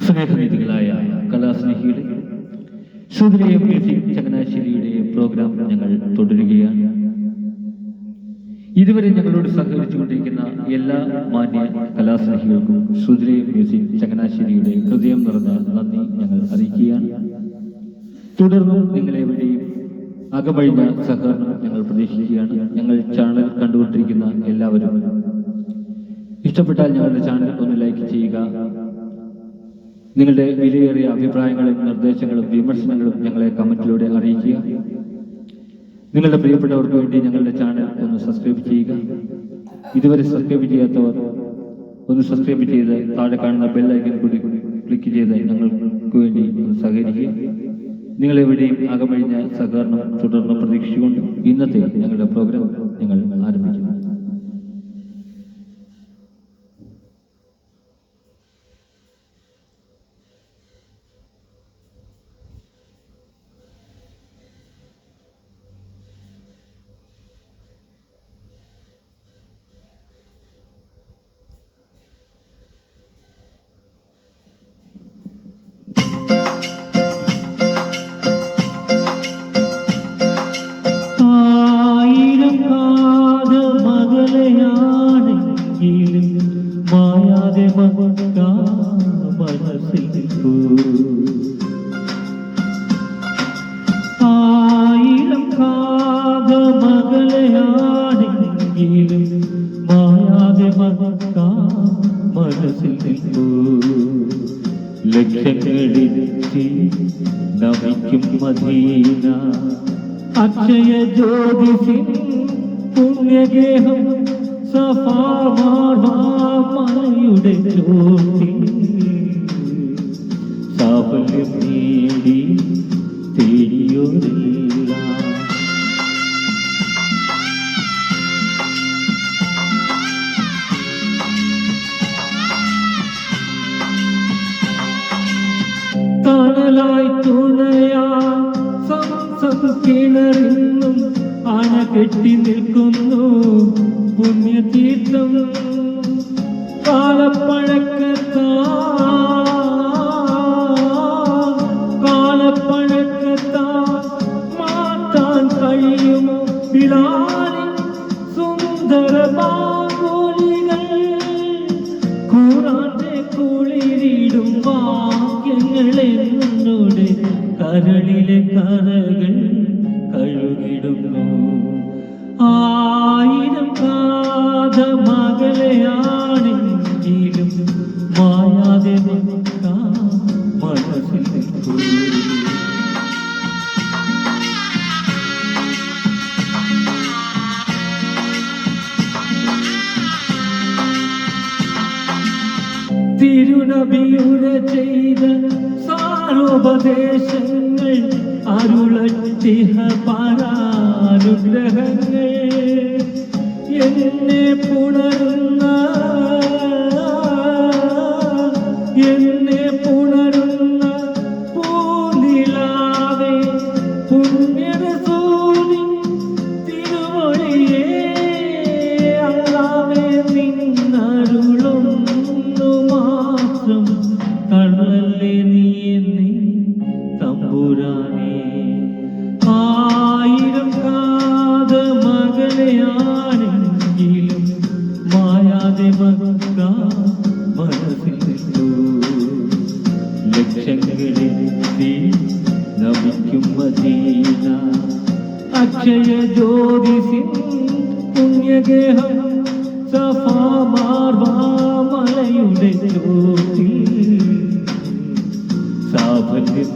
സ്നേഹനിധികളായ കലാസ്നേഹികളെ സുതിരയ music ചങ്ങനാശ്ശേരിയുടെ programme ഞങ്ങൾ തുടരുകയാണ്. ഇതുവരെ ഞങ്ങളോട് സഹകരിച്ചുകൊണ്ടിരിക്കുന്ന എല്ലാ മാന്യ കലാസ്നേഹികൾക്കും സുതിരയ മ്യൂസിക് ചങ്ങനാശ്ശേരിയുടെ ഹൃദയം നിറഞ്ഞ നന്ദി ഞങ്ങൾ അറിയിക്കുകയാണ്. തുടർന്നും നിങ്ങളെവിടെയും അകമഴിഞ്ഞ സഹകരണം ഞങ്ങൾ പ്രതീക്ഷിക്കുകയാണ്. ഞങ്ങൾ ചാനൽ കണ്ടുകൊണ്ടിരിക്കുന്ന എല്ലാവരും. ഇഷ്ടപ്പെട്ടാൽ ഞങ്ങളുടെ ചാനൽ ഒന്ന് ലൈക്ക് ചെയ്യുക. നിങ്ങളുടെ വിലയേറിയ അഭിപ്രായങ്ങളും നിർദ്ദേശങ്ങളും വിമർശനങ്ങളും ഞങ്ങളെ കമന്റിലൂടെ അറിയിക്കുക. നിങ്ങളുടെ പ്രിയപ്പെട്ടവർക്ക് വേണ്ടി ഞങ്ങളുടെ ചാനൽ ഒന്ന് സബ്സ്ക്രൈബ് ചെയ്യുക. ഇതുവരെ സബ്സ്ക്രൈബ് ചെയ്യാത്തവർ ഒന്ന് സബ്സ്ക്രൈബ് ചെയ്ത് താഴെ കാണുന്ന ബെൽ ഐക്കൺ കൂടി ക്ലിക്ക് ചെയ്ത് ഞങ്ങൾക്ക് വേണ്ടി ഒന്ന് സഹകരിക്കുക. നിങ്ങളെവിടെയും അകമഴിഞ്ഞ സഹകരണം തുടർന്ന് പ്രതീക്ഷിച്ചുകൊണ്ട് ഇന്നത്തെ ഞങ്ങളുടെ പ്രോഗ്രാം ഞങ്ങൾ മനസ്സിൽ. ആയിരം കാത മകളെയാണെങ്കിലും മായാതെ മനസ്സിൽ നിൽപ്പൂ ലക്ഷങ്ങളെത്തി നമിക്കും മദീന അക്ഷയ ജ്യോതിസിൻ പുണ്യഗേഹം സഫാമായുടെ ചോട്ടി. സാഫല്യം നേടി തേടിയോരില്ല. തണലായി തുണയാ സംസം കിണറിന്നും അണ കെട്ടി നിൽക്കുന്നു. പുണ്യതീർത്ഥം കാലപ്പഴക്കത്താ. കാലപ്പഴക്കത്താ. മാറ്റാൻ കഴിയുമോ ബിലാലിൻ സുന്ദര ബാഗോലികൾ കൂടാതെ കുളിരിടും വാക്യങ്ങളെ എന്നോട് കരളിലെ കരകൾ കാത മകളെയാണെങ്കിലും മായാതെ മനസ്സിൽ നിൽക്കൂ തിരുനബിയുര ചെയ്ത സാരോപദേശങ്ങൾ അരുളറ്റിഹ പരാനുഗ്രഹങ്ങൾ എന്നെ പുണരുന്ന എന്നെ പുണരുന്ന പൂനിലാവേ പുണ്യരസൂലിൻ തിരുമൊഴിയേ അല്ലാവേ നിന്നരുളൊന്നു മാത്രം. മകളെയാണെങ്കിലും മായാതെ നിൽക്കൂ ലക്ഷങ്ങളെത്തി നമിക്കും മദീന. അക്ഷയ ജ്യോതിസിൻ പുണ്യഗേഹം സഫാമാർവാമലയുടെ ജ്യോതി. സാഫല്യം